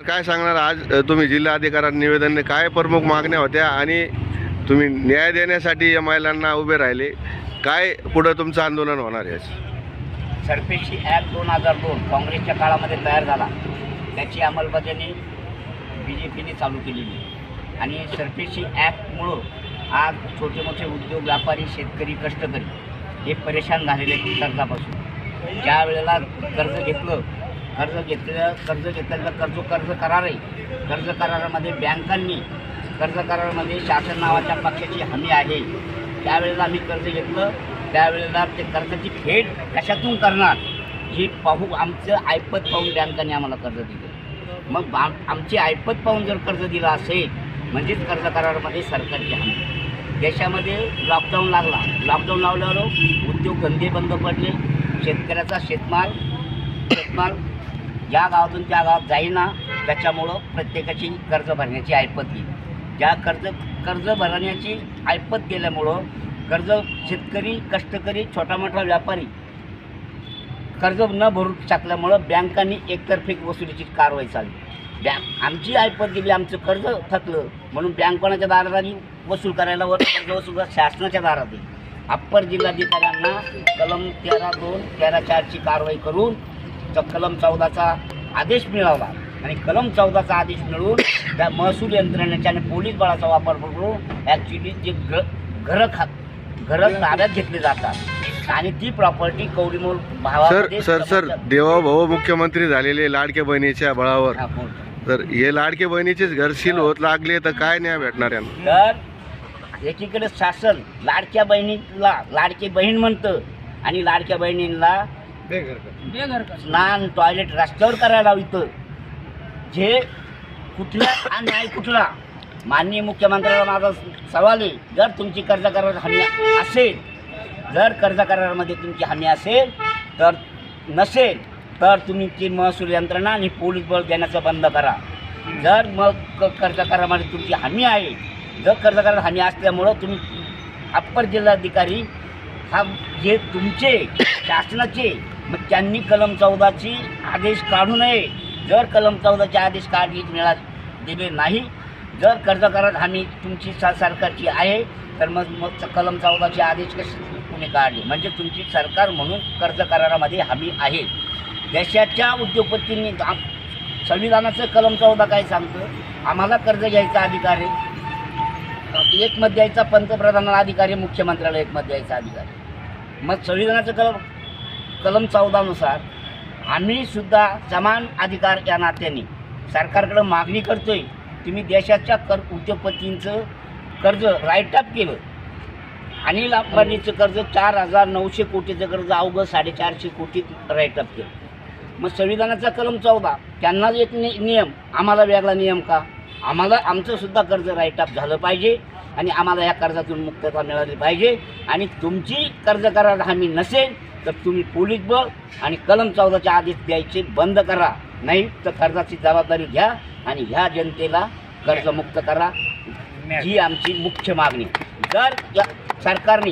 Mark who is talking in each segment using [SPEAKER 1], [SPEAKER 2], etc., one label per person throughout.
[SPEAKER 1] काय सांगणार? आज तुम्ही जिल्हाधिकाऱ्यांना निवेदन काय प्रमुख मागण्या होत्या आणि तुम्ही न्याय देण्यासाठी या महिलांना उभे राहिले काय पुढं तुमचं आंदोलन होणार आहे?
[SPEAKER 2] सरफेसी ॲप दोन हजार दोन काँग्रेसच्या काळामध्ये तयार झाला. त्याची अंमलबजावणी बी जे पीने चालू केलेली. आणि सरफेसी ॲपमुळं आज छोटे मोठे उद्योग व्यापारी शेतकरी कष्टकरी हे परेशान झालेले कर्जापासून ज्या वेळेला कर्ज घेतलं कर्ज घेतलं कर्ज घेतलेलं कर्ज कर्ज करार. आहे कर्ज करारामध्ये बँकांनी कर्ज करारामध्ये शासन नावाच्या पक्षाची हमी आहे. त्यावेळेला आम्ही कर्ज घेतलं. त्यावेळेला ते कर्जाची फेड कशातून करणार? ही पाहू आमचं ऐपत पाहून बँकांनी आम्हाला कर्ज दिलं. मग आम आमची ऐपत पाहून जर कर्ज दिलं असेल म्हणजेच कर्ज करारामध्ये सरकारची हमी. देशामध्ये लॉकडाऊन लागला. लॉकडाऊन लावल्यावर उद्योग धंदे बंद पडले. शेतकऱ्याचा शेतमाल शेतमाल ज्या गावातून त्या गावात जाईना त्याच्यामुळं प्रत्येकाची कर्ज भरण्याची ऐपत येईल. ज्या कर्ज कर्ज भरण्याची ऐपत गेल्यामुळं कर्ज शेतकरी कष्टकरी छोटा मोठा व्यापारी कर्ज न भरू शकल्यामुळं बँकांनी एकतर्फी वसुलीची कारवाई चालली बँक आमची ऐपत गेली आमचं कर्ज थकलं म्हणून बँक कोणाच्या दाराने वसूल करायला वर कर्ज वसूल शासनाच्या दारात येईल. अप्पर जिल्हाधिकाऱ्यांना कलम तेरा दोन तेरा चारची कारवाई करून कलम चौदाचा आदेश मिळवला आणि कलम चौदाचा आदेश मिळवून त्या महसूल यंत्रणेच्या आणि पोलीस बळाचा वापर करून ॲक्च्युली जे घ घरं खा घरं ताब्यात घेतली जातात. आणि ती प्रॉपर्टी कवडीमोल
[SPEAKER 1] सर
[SPEAKER 2] भावामध्ये
[SPEAKER 1] सर सर देवाभाऊ मुख्यमंत्री झालेले लाडक्या बहिणीच्या बळावर. तर हे लाडके बहिणीचेच घरशील होत लागले तर काय न्याय भेटणार यांना?
[SPEAKER 2] तर एकीकडे शासन लाडक्या बहिणीला लाडकी बहीण म्हणतं आणि लाडक्या बहिणींना स्नान टॉयलेट रस्त्यावर करायला लावितं जे कुठला हा न्याय कुठला माननीय मुख्यमंत्र्याला माझा सवाल आहे. जर तुमची कर्ज करार हमी असेल जर कर्ज करारामध्ये तुमची हमी असेल तर नसेल तर तुम्ही ती महसूल यंत्रणा आणि पोलीस बळ देण्याचं बंद करा. जर मग क- कर्ज करारामध्ये तुमची हमी आहे जर कर्ज करार हमी असल्यामुळं तुम्ही अप्पर जिल्हाधिकारी हा जे तुमचे शासनाचे मग त्यांनी कलम चौदाची आदेश काढू नये. जर कलम चौदाचे आदेश काढली मिळा दिले नाही जर कर्ज करार हमी तुमची सा सरकारची आहे तर मग मग कलम चौदाचे आदेश कसे तुम्ही काढले? म्हणजे तुमची सरकार म्हणून कर्ज करारामध्ये हमी आहे. देशाच्या उद्योगपतींनी संविधानाचं कलम चौदा काय सांगतं? आम्हाला कर्ज घ्यायचा अधिकार आहे. एक मत द्यायचा पंतप्रधानाला अधिकारी आहे, मुख्यमंत्र्याला एक मत द्यायचा अधिकार आहे. मग संविधानाचं कलम कलम चौदानुसार आम्ही सुद्धा समान अधिकार या नात्याने सरकारकडं मागणी करतोय. तुम्ही देशाच्या कर उद्योगपतींचं कर्ज रायटअप केलं. अनिल अंबानीचं कर्ज चार हजार नऊशे कोटीचं कर्ज अवघं साडेचारशे कोटीत राईटअप केलं. मग संविधानाचा कलम चौदा त्यांना एक नि नियम आम्हाला वेगळा नियम का? आम्हाला आमचंसुद्धा कर्ज रायटअप झालं पाहिजे आणि आम्हाला या कर्जातून मुक्तता मिळाली पाहिजे. आणि तुमची कर्ज करार हमी नसेल तर तुम्ही पोलीस बघ आणि कलम चौदाच्या आदेश द्यायचे बंद करा. नाही तर कर्जाची जबाबदारी घ्या आणि ह्या जनतेला कर्जमुक्त करा. ही आमची मुख्य मागणी. जर या सरकारने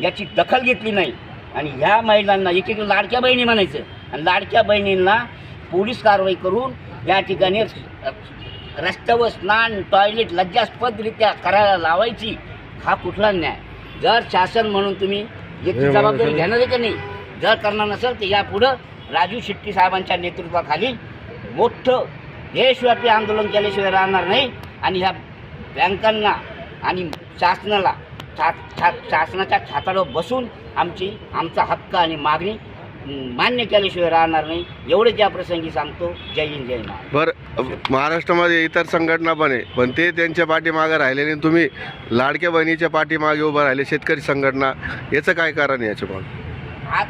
[SPEAKER 2] याची दखल घेतली नाही आणि ह्या महिलांना एक एक लाडक्या बहिणी म्हणायचं आणि लाडक्या बहिणींना पोलीस कारवाई करून या ठिकाणी रस्त्यावर स्नान टॉयलेट लज्जास्पदरित्या करायला लावायची हा कुठला न्याय? जर शासन म्हणून तुम्ही याची जबाबदारी घेणार आहे का नाही? जर करणार नसेल तर यापुढं राजू शेट्टी साहेबांच्या नेतृत्वाखाली मोठं देशव्यापी आंदोलन केल्याशिवाय राहणार नाही. आणि ह्या बँकांना आणि शासनाला शासनाच्या छातावर बसून आमची आमचा हक्क आणि मागणी मान्य केल्याशिवाय राहणार नाही. एवढंच या प्रसंगी सांगतो जय हिंद जय महाराज
[SPEAKER 1] बरं महाराष्ट्रामध्ये इतर संघटना पण आहे पण ते त्यांच्या पाठीमागे राहिले आणि तुम्ही लाडक्या बहिणीच्या पाठीमागे उभं राहिले शेतकरी संघटना याचं काय कारण आहे याच्या
[SPEAKER 2] आज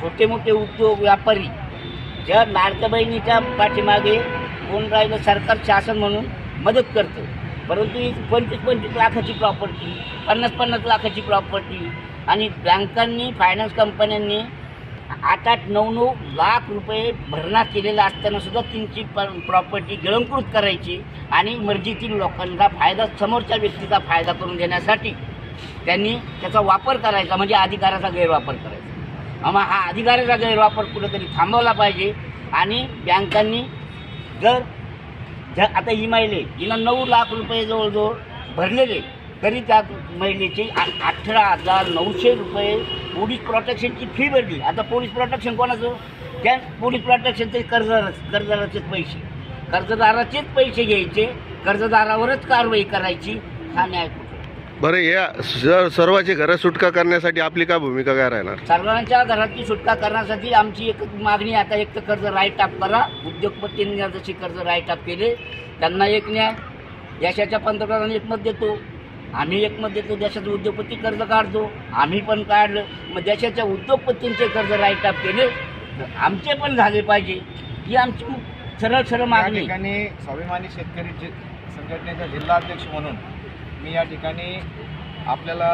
[SPEAKER 2] छोटे मोठे उद्योग व्यापारी ज्या लाडक्या बहिणीच्या पाठीमागे कोण राहिलं सरकार शासन म्हणून मदत करतं. परंतु ही पंचवीस पंचवीस लाखाची प्रॉपर्टी पन्नास पन्नास लाखाची प्रॉपर्टी आणि बँकांनी फायनान्स कंपन्यांनी आठ आठ नऊ नऊ लाख रुपये भरणा केलेला असताना सुद्धा त्यांची प्रॉपर्टी गिळंकृत करायची आणि मर्जीतील लोकांचा फायदा समोरच्या व्यक्तीचा फायदा करून देण्यासाठी त्यांनी त्याचा वापर करायचा म्हणजे अधिकाराचा गैरवापर करायचा. आम्हा हा अधिकाराचा गैरवापर कुठेतरी थांबवला पाहिजे आणि बँकांनी जर जर आता ही महिला हिला नऊ लाख रुपये जवळजवळ भरलेले तरी त्या महिलेची अठरा हजार नऊशे रुपये पोलीस प्रोटेक्शनची फी भरली. आता पोलीस प्रोटेक्शन कोणाचं? त्या पोलीस प्रोटेक्शनचे कर्जदार कर्जदाराचेच पैसे. कर्जदाराचेच पैसे घ्यायचे कर्जदारावरच कारवाई करायची हा न्याय
[SPEAKER 1] बरं या स- सर्वांची घरं सुटका करण्यासाठी आपली काय भूमिका काय राहणार?
[SPEAKER 2] सर्वांच्या घराची सुटका करण्यासाठी आमची एक मागणी. आता एक तर कर्ज राईट अप करा. उद्योगपतींनी जशी कर्ज राईट अप केले त्यांना एक न्याय. देशाच्या पंतप्रधानांनी एक मत देतो. आम्ही एक मत देतो देशाचे उद्योगपती कर्ज काढतो. आम्ही पण काढलं. मग देशाच्या उद्योगपतींचे कर्ज राईट अप केले. आमचे पण झाले पाहिजे. ही आमची सरळ सरळ मागणी.
[SPEAKER 3] ठिकाणी स्वाभिमानी शेतकरी जि- संघटनेचा जिल्हाध्यक्ष म्हणून मी या ठिकाणी आपल्याला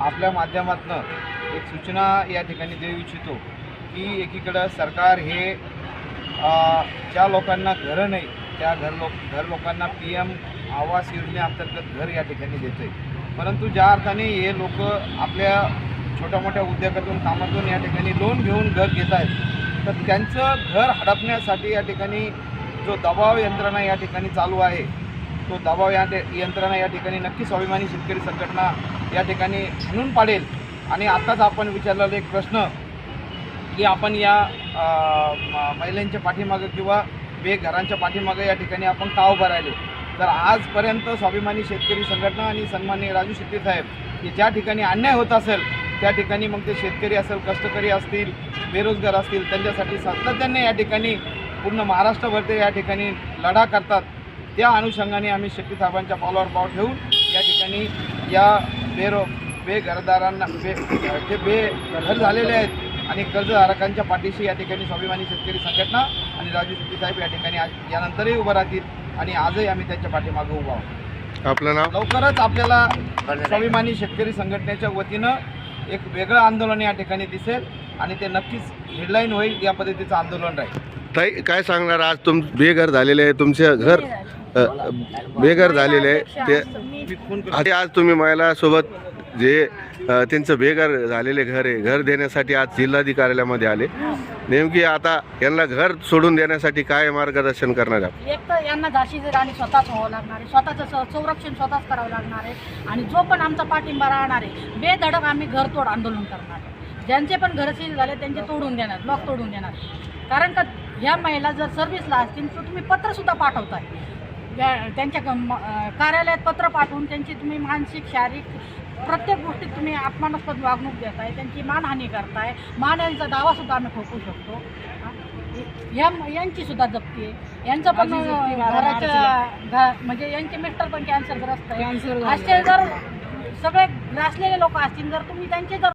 [SPEAKER 3] आपल्या माध्यमातून एक सूचना या ठिकाणी देऊ इच्छितो की एकीकडं सरकार हे ज्या लोकांना घरं नाही त्या घर लोक घर लोकांना पी एम आवास योजनेअंतर्गत घर या ठिकाणी देतं आहे परंतु ज्या अर्थाने हे लोक आपल्या छोट्या मोठ्या उद्योगातून कामातून या ठिकाणी लोन घेऊन घर घेत आहेत तर त्यांचं घर हडपण्यासाठी या ठिकाणी जो दबाव यंत्रणा या ठिकाणी चालू आहे तो दबाव या यंत्रणा या ठिकाणी नक्की स्वाभिमानी शेतकरी संघटना या ठिकाणी म्हणून पाडेल. आणि आत्ताच आपण विचारलेला एक प्रश्न की आपण या म- महिलांच्या पाठीमागं किंवा बेघरांच्या पाठीमागं या ठिकाणी आपण का उभं राहिले? तर आजपर्यंत स्वाभिमानी शेतकरी संघटना आणि सन्मान्य राजू शेट्टी साहेब की ज्या ठिकाणी अन्याय होत असेल त्या ठिकाणी मग ते शेतकरी असेल कष्टकरी असतील बेरोजगार असतील त्यांच्यासाठी सातत्याने या ठिकाणी पूर्ण महाराष्ट्रभर ते या ठिकाणी लढा करतात. त्या अनुषंगाने आम्ही शेट्टी साहेबांच्या पावलावर पाव ठेवून या ठिकाणी या बेरो बेघरदारांना बे जे बेघर झालेले आहेत आणि कर्जधारकांच्या पाठीशी या ठिकाणी स्वाभिमानी शेतकरी संघटना आणि राजू शेट्टी साहेब या ठिकाणी यानंतरही उभं राहतील. आणि आजही आम्ही त्यांच्या पाठीमागं उभा आहोत.
[SPEAKER 1] आपलं नाव?
[SPEAKER 3] लवकरच आपल्याला स्वाभिमानी शेतकरी संघटनेच्या वतीनं एक वेगळं आंदोलन या ठिकाणी दिसेल आणि ते नक्कीच हेडलाईन होईल या पद्धतीचं आंदोलन राहील.
[SPEAKER 1] ताई काय सांगणार? आज तुम बेघर झालेले आहे तुमचे घर. बेघर झालेले आहे. ते
[SPEAKER 3] मी फोन करतो.
[SPEAKER 1] आधी आज तुम्ही महिलासोबत जे त्यांचं बेघर झालेले घर आहे घर देण्यासाठी आज जिल्हाधिकार्यालयामध्ये आले. नेमकी आता यांना घर सोडून देण्यासाठी काय मार्गदर्शन करणार आहे
[SPEAKER 4] एक तर यांना झाशीचे राणी स्वतःच व्हावं लागणार आहे स्वतःचं स- संरक्षण स्वतःच करावं लागणार आहे. आणि जो पण आमचा पाठिंबा राहणार आहे बेधडक आम्ही घरतोड आंदोलन करणार ज्यांचे पण घर सील झाले त्यांचे तोडून देणार ब्लॉक तोडून देणार. कारण का ह्या महिला जर सर्व्हिसला असतील तर तुम्ही पत्रसुद्धा पाठवताय. त्यांच्या कार्यालयात पत्र पाठवून त्यांची तुम्ही मानसिक शारीरिक प्रत्येक गोष्टीत तुम्ही अपमानास्पद वागणूक देताय त्यांची मानहानी करताय मानहानीचा दावासुद्धा आम्ही ठोकू शकतो. हा? या यांची सुद्धा जप्ती आहे. यांचं पण घराच्या घ- म्हणजे यांचे मिस्टर पण कॅन्सरग्रस्त आहे असे जर सगळे ग्रासलेले लोक असतील जर तुम्ही त्यांचे जर